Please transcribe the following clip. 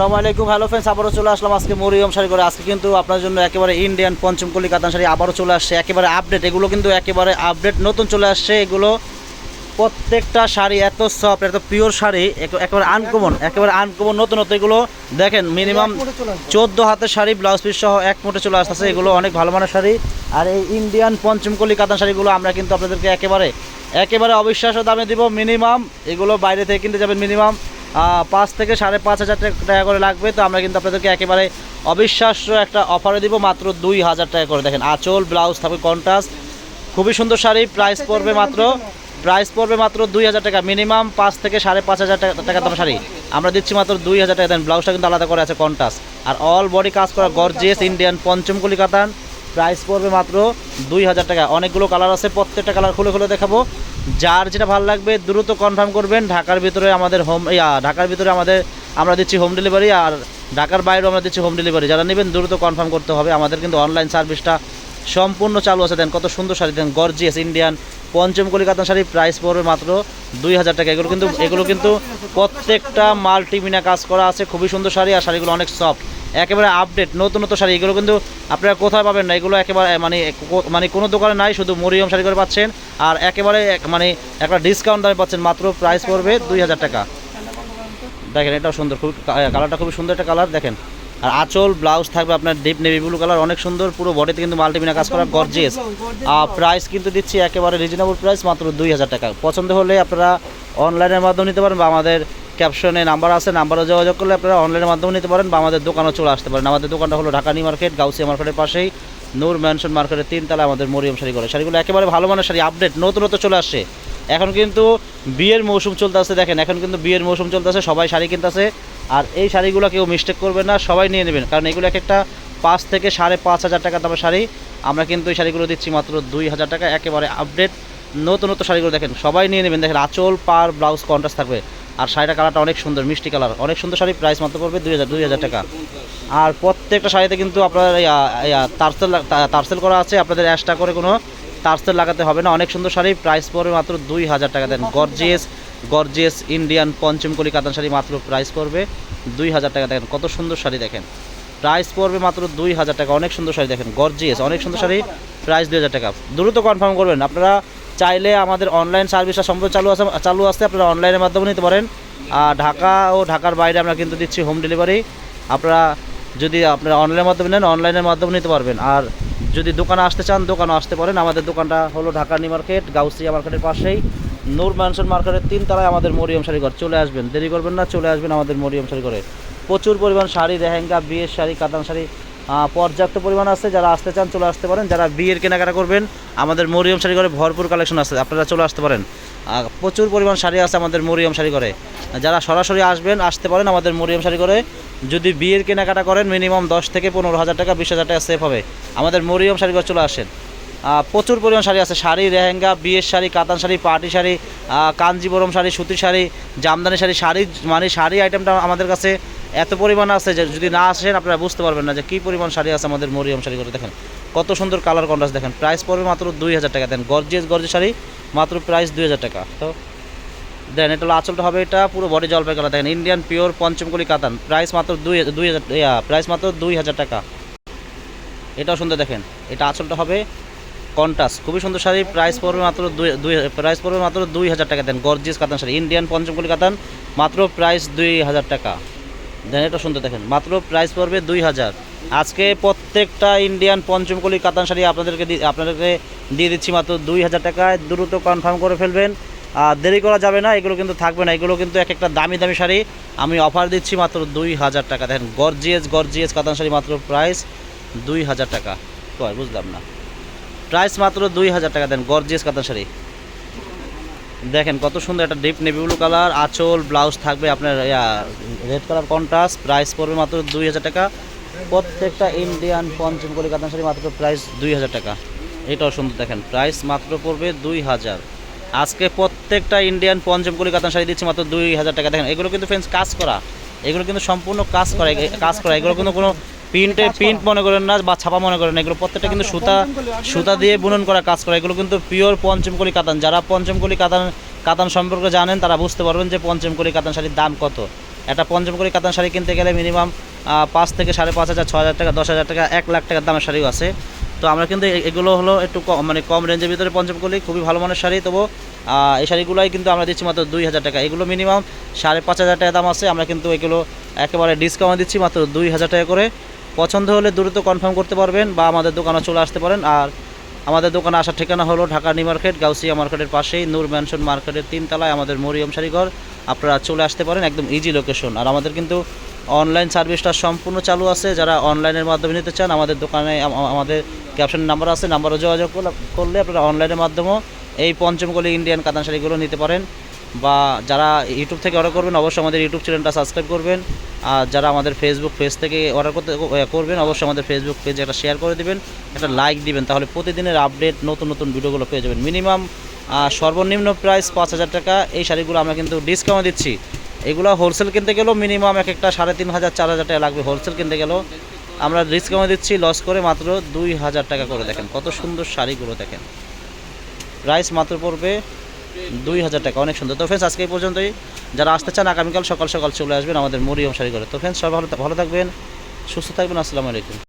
আসসালামু আলাইকুম। Hello friends আবারও চলে আসলাম আজকে মরিয়ম শাড়ি করে। আজকে কিন্তু আপনার জন্য একেবারে ইন্ডিয়ান পঞ্চমকলি কাতান শাড়ি আবারও চলে আসছে। একেবারে আপডেট এগুলো কিন্তু একেবারে আপডেট নতুন চলে আসছে। এগুলো প্রত্যেকটা শাড়ি এত সফট এত পিওর শাড়ি একেবারে আনকমন একেবারে আনকমন নতুন নতুন এগুলো। দেখেন মিনিমাম চোদ্দ হাতের শাড়ি ব্লাউজ পিস সহ এক মোটে চলে আসতেছে। এগুলো অনেক ভালো মানের শাড়ি। আর এই ইন্ডিয়ান পঞ্চমকলি কাতান শাড়িগুলো আমরা কিন্তু আপনাদেরকে একেবারে একেবারে অবিশ্বাস্য দামে দিব। মিনিমাম এগুলো বাইরে থেকে কিনতে যাবেন মিনিমাম পাঁচ থেকে সাড়ে পাঁচ হাজার টাকা- করে লাগবে। তো আমরা কিন্তু আপনাদেরকে একেবারে অবিশ্বাস্য একটা অফারে দিব, মাত্র দুই হাজার টাকা করে। দেখেন, আঁচল ব্লাউজ থাকবে কন্ট্রাস্ট খুবই সুন্দর শাড়ি প্রাইস পড়বে মাত্র প্রাইস পড়বে মাত্র দুই হাজার টাকা। মিনিমাম পাঁচ থেকে সাড়ে পাঁচ হাজার টাকা টাকা দাম শাড়ি। আমরা দিচ্ছি মাত্র দুই হাজার টাকা। দেন ব্লাউজটা কিন্তু আলাদা করে আছে কন্টাস আর অল বডি কাজ করা গর্জিয়াস ইন্ডিয়ান পঞ্চম কলিকাতান প্রাইস পড়বে মাত্র দুই হাজার টাকা। অনেকগুলো কালার আছে, প্রত্যেকটা কালার খুলে খুলে দেখাবো। যার যেটা ভালো লাগবে দ্রুত কনফার্ম করবেন। ঢাকার ভিতরে আমাদের হোম ঢাকার ভিতরে আমাদের, আমরা দিচ্ছি হোম ডেলিভারি আর ঢাকার বাইরেও আমরা দিচ্ছি হোম ডেলিভারি যারা নেবেন দ্রুত কনফার্ম করতে হবে। আমাদের কিন্তু অনলাইন সার্ভিসটা সম্পূর্ণ চালু আছে। দেন কত সুন্দর শাড়ি, দেন গর্জিয়াস ইন্ডিয়ান পঞ্চম কলিকাতা শাড়ি প্রাইস পড়বে মাত্র দুই হাজার টাকা। এগুলো কিন্তু এগুলো কিন্তু প্রত্যেকটা মাল্টিমিনা কাজ করা আছে। খুবই সুন্দর শাড়ি আর শাড়িগুলো অনেক সফট একেবারে আপডেট নতুন নতুন শাড়ি, এগুলো কিন্তু আপনারা কোথায় পাবেন না, এগুলো একেবারে মানে মানে কোনো দোকানে নাই, শুধু মরিয়ম শাড়ি করে পাচ্ছেন, আর একেবারে এক- মানে একটা ডিসকাউন্ট দামে পাচ্ছেন, মাত্র প্রাইস পড়বে দুই হাজার টাকা। দেখেন, এটাও সুন্দর, খুব কালারটা খুবই সুন্দর একটা কালার দেখেন। আর আঁচল ব্লাউজ থাকবে আপনার ডিপ নেভি ব্লু কালার অনেক সুন্দর, পুরো বডিতে কিন্তু মাল্টিমিনা কাজ করা গর্জিয়াস আর প্রাইস কিন্তু দিচ্ছি একেবারে রিজনেবল প্রাইস মাত্র দুই হাজার টাকা। পছন্দ হলে আপনারা অনলাইনের মাধ্যমে নিতে পারেন বা আমাদের ক্যাপশনে নাম্বার আছে, নাম্বারে যোগাযোগ করলে আপনারা অনলাইনের মাধ্যমে নিতে পারেন বা আমাদের দোকানেও চলে আসতে পারেন। আমাদের দোকানটা হলো ঢাকা নিউ মার্কেট, গাউসিয়া মার্কেটের পাশেই। নূর ম্যানশন মার্কেটের তিনতলা আমাদের মরিয়ম শাড়ি করে শাড়িগুলো একেবারে ভালো মানের শাড়ি আপডেট নতুন নতুন চলে আসছে। এখন কিন্তু বিয়ের মৌসুম চলতেছে দেখেন, এখন কিন্তু বিয়ের মৌসুম চলতেছে সবাই শাড়ি কিনতেছে আর এই শাড়িগুলো কেউ মিস্টেক করবে না, সবাই নিয়ে নেবেন। কারণ এগুলো এক একটা পাঁচ থেকে সাড়ে পাঁচ হাজার টাকা দামের শাড়ি। আমরা কিন্তু এই শাড়িগুলো দিচ্ছি মাত্র দুই হাজার টাকা, একেবারে আপডেট নতুন নতুন শাড়িগুলো দেখেন, সবাই নিয়ে নেবেন। দেখেন, আঁচল পার ব্লাউজ কন্ট্রাস্ট থাকবে। আর শাড়িটা কালারটা অনেক সুন্দর, মিষ্টি কালার। অনেক সুন্দর শাড়ি প্রাইস মাত্র পড়বে দুই হাজার দুই হাজার টাকা। আর প্রত্যেকটা শাড়িতে কিন্তু আপনার তারসেল তারসেল করা আছে। আপনাদের এক্সট্রা করে কোনো তারসেল লাগাতে হবে না। অনেক সুন্দর শাড়ি প্রাইস পড়বে মাত্র দুই হাজার টাকা। দেন গর্জিয়াস গর্জিয়াস ইন্ডিয়ান পঞ্চমকলি কাতান শাড়ি মাত্র প্রাইস পড়বে দুই হাজার টাকা। দেখেন কত সুন্দর শাড়ি দেখেন। প্রাইস পড়বে মাত্র দুই হাজার টাকা। অনেক সুন্দর শাড়ি দেখেন গর্জিয়াস অনেক সুন্দর শাড়ি প্রাইস দুই হাজার টাকা। দ্রুত কনফার্ম করবেন। আপনারা চাইলে আমাদের অনলাইন সার্ভিসটা সম্পূর্ণ চালু আছে চালু আছে, আপনারা অনলাইনের মাধ্যমে নিতে পারেন। আর ঢাকা ও ঢাকার বাইরে আমরা কিন্তু দিচ্ছি হোম ডেলিভারি আপনারা যদি আপনারা অনলাইনের মাধ্যমে নেন অনলাইনের মাধ্যমে নিতে পারবেন। আর যদি দোকানে আসতে চান দোকানে আসতে পারেন। আমাদের দোকানটা হলো ঢাকা নিউ মার্কেট, গাউসিয়া মার্কেটের পাশেই। নূর ম্যানশন মার্কেটের তিন তলায় আমাদের মরিয়ম শাড়ি ঘর। চলে আসবেন, দেরি করবেন না, চলে আসবেন আমাদের মরিয়ম শাড়ি ঘরে। প্রচুর পরিমাণ শাড়ি, লেহেঙ্গা, বিয়ের শাড়ি, কাতান শাড়ি পর্যাপ্ত পরিমাণ আছে, যারা আসতে চান চলে আসতে পারেন। যারা বিয়ের কেনাকাটা করবেন, আমাদের মরিয়ম শাড়ি ঘরে ভরপুর কালেকশন আছে, আপনারা চলে আসতে পারেন। প্রচুর পরিমাণ শাড়ি আছে আমাদের মরিয়ম শাড়ি ঘরে যারা সরাসরি আসবেন, আসতে পারেন আমাদের মরিয়ম শাড়ি ঘরে যদি বিয়ের কেনাকাটা করেন, মিনিমাম দশ থেকে পনেরো হাজার টাকা, বিশ হাজার টাকা সেফ হবে। আমাদের মরিয়ম শাড়ি ঘরে চলে আসেন। প্রচুর পরিমাণ শাড়ি আছে, শাড়ি লেহেঙ্গা, বিয়ের শাড়ি, কাতান শাড়ি, পার্টি শাড়ি কাঞ্জিবরম শাড়ি, সুতির শাড়ি, জামদানি শাড়ি শাড়ি মানে শাড়ি আইটেমটা আমাদের কাছে এত পরিমাণ আছে যে যদি না আসেন আপনারা বুঝতে পারবেন না যে কী পরিমাণ শাড়ি আছে আমাদের মরিয়ম শাড়ি করে দেখেন, কত সুন্দর কালার কন্ট্রাস্ট দেখেন। প্রাইস পড়বে মাত্র দুই হাজার টাকা। দেন গর্জিয়াস গর্জিয়াস শাড়ি, মাত্র প্রাইস দুই হাজার টাকা। তো, দেন, এটা আঁচলটা হবে এটা পুরো বডি জলপাই কালার দেখেন ইন্ডিয়ান পিওর পঞ্চমকলি কাতান। প্রাইস মাত্র দুই দুই হাজার প্রাইস মাত্র দুই হাজার টাকা। এটাও সুন্দর দেখেন। এটা আঁচলটা হবে কন্টাস খুবই সুন্দর শাড়ি প্রাইস পড়বে মাত্র দুই দুই প্রাইস পড়বে মাত্র দুই হাজার টাকা। দেন গর্জিয়াস কাতান শাড়ি ইন্ডিয়ান পঞ্চমকলি কাতান, মাত্র প্রাইস দুই হাজার টাকা। দেন এটা সুন্দর দেখেন, মাত্র প্রাইস পড়বে দুই হাজার। আজকে প্রত্যেকটা ইন্ডিয়ান পঞ্চমকলি কাতান শাড়ি আপনাদেরকে আপনাদেরকে দিয়ে দিচ্ছি মাত্র দুই হাজার টাকায়। দ্রুত কনফার্ম করে ফেলবেন। আর দেরি করা যাবে না, এগুলো কিন্তু থাকবে না, এগুলো কিন্তু এক একটা দামি দামি শাড়ি। আমি অফার দিচ্ছি মাত্র দুই হাজার টাকা। দেখেন গর্জিয়াস গর্জিয়াস কাতান শাড়ি মাত্র প্রাইস দুই হাজার টাকা। কয় বুঝলাম না। প্রাইস মাত্র দুই হাজার টাকা দেন গর্জিয়াস কাতান শাড়ি। দেখেন কত সুন্দর একটা ডিপ নেভি ব্লু কালার আঁচল ব্লাউজ থাকবে আপনার রেড কালার কন্ট্রাস্ট প্রাইস পড়বে মাত্র দুই হাজার টাকা। প্রত্যেকটা ইন্ডিয়ান পঞ্চম কলি কাতান শাড়ি মাত্র প্রাইস দুই হাজার টাকা। এটাও সুন্দর দেখেন প্রাইস মাত্র পড়বে দুই হাজার। আজকে প্রত্যেকটা ইন্ডিয়ান পঞ্চম কলি কাতান শাড়ি দিচ্ছি মাত্র দুই হাজার টাকা। দেখেন, এগুলো কিন্তু ফ্রেন্ডস কাজ করা। এগুলো কিন্তু সম্পূর্ণ কাজ করা কাজ করা। এগুলো কিন্তু কোনো প্রিন্টে প্রিন্ট মনে করেন না বা ছাপা মনে করেন না। এগুলো প্রত্যেকটা কিন্তু সুতা সুতা দিয়ে বুনন করা কাজ করা। এগুলো কিন্তু পিওর পঞ্চমকলি কাতান। যারা পঞ্চমকলি কাতান কাতান সম্পর্কে জানেন তারা বুঝতে পারবেন যে পঞ্চমকলি কাতান শাড়ির দাম কত। একটা পঞ্চমকলি কাতান শাড়ি কিনতে গেলে মিনিমাম পাঁচ থেকে সাড়ে পাঁচ হাজার ছ হাজার টাকা দশ হাজার টাকা এক লাখ টাকার দামের শাড়িও আছে। তো আমরা কিন্তু এগুলো হলো একটু কম মানে কম রেঞ্জের ভিতরে পঞ্চমকলি খুবই ভালো মানের শাড়ি। তবু এই শাড়িগুলোই কিন্তু আমরা দিচ্ছি মাত্র দুই হাজার টাকা। এগুলো মিনিমাম সাড়ে পাঁচ হাজার টাকা দাম আছে। আমরা কিন্তু এগুলো একেবারে ডিসকাউন্ট দিচ্ছি মাত্র দুই হাজার টাকা করে। পছন্দ হলে দ্রুত কনফার্ম করতে পারবেন বা আমাদের দোকানে চলে আসতে পারেন। আর আমাদের দোকানে আসার ঠিকানা হলো ঢাকা নিউ মার্কেট, গাউসিয়া মার্কেটের পাশেই, নূর ম্যানশন মার্কেটের তিনতলায় আমাদের মরিয়ম শাড়িঘর। আপনারা চলে আসতে পারেন একদম ইজি লোকেশন আর আমাদের কিন্তু অনলাইন সার্ভিসটা সম্পূর্ণ চালু আছে। যারা অনলাইনের মাধ্যমে নিতে চান, আমাদের দোকানে আম- আম- আমাদের ক্যাপশন নাম্বার আছে নাম্বারও যোগাযোগ করলে আপনারা অনলাইনের মাধ্যমেও এই পঞ্চমকলি ইন্ডিয়ান কাতান শাড়িগুলো নিতে পারেন। বা যারা ইউটিউব থেকে অর্ডার করবেন, অবশ্যই আমাদের ইউটিউব চ্যানেলটা সাবস্ক্রাইব করবেন। আর যারা আমাদের ফেসবুক পেজ থেকে অর্ডার করতে করবেন, অবশ্যই আমাদের ফেসবুক পেজে একটা শেয়ার করে দিবেন, একটা লাইক দিবেন, তাহলে প্রতিদিনের আপডেট নতুন নতুন ভিডিওগুলো পেয়ে যাবেন। মিনিমাম সর্বনিম্ন প্রাইস পাঁচ হাজার টাকা। এই শাড়িগুলো আমরা কিন্তু ডিসকাউন্ট দিচ্ছি। এগুলো হোলসেল কিনতে গেলেও মিনিমাম এক একটা সাড়ে তিন হাজার, চার হাজার টাকা লাগবে হোলসেল কিনতে গেলেও। আমরা ডিসকাউন্ট দিচ্ছি লস করে মাত্র দুই হাজার টাকা করে দেখেন, কত সুন্দর শাড়িগুলো দেখেন। প্রাইস মাত্র পড়বে দুই হাজার টাকা। অনেক সুন্দর। তো ফ্রেন্ডস আজকে এই পর্যন্তই। যারা আসতে চান, আগামীকাল সকাল সকাল চলে আসবেন আমাদের মরিয়ম শাড়ি করে তো ফ্রেন্ডস সবাই ভালো ভালো থাকবেন, সুস্থ থাকবেন, আসসালামু আলাইকুম।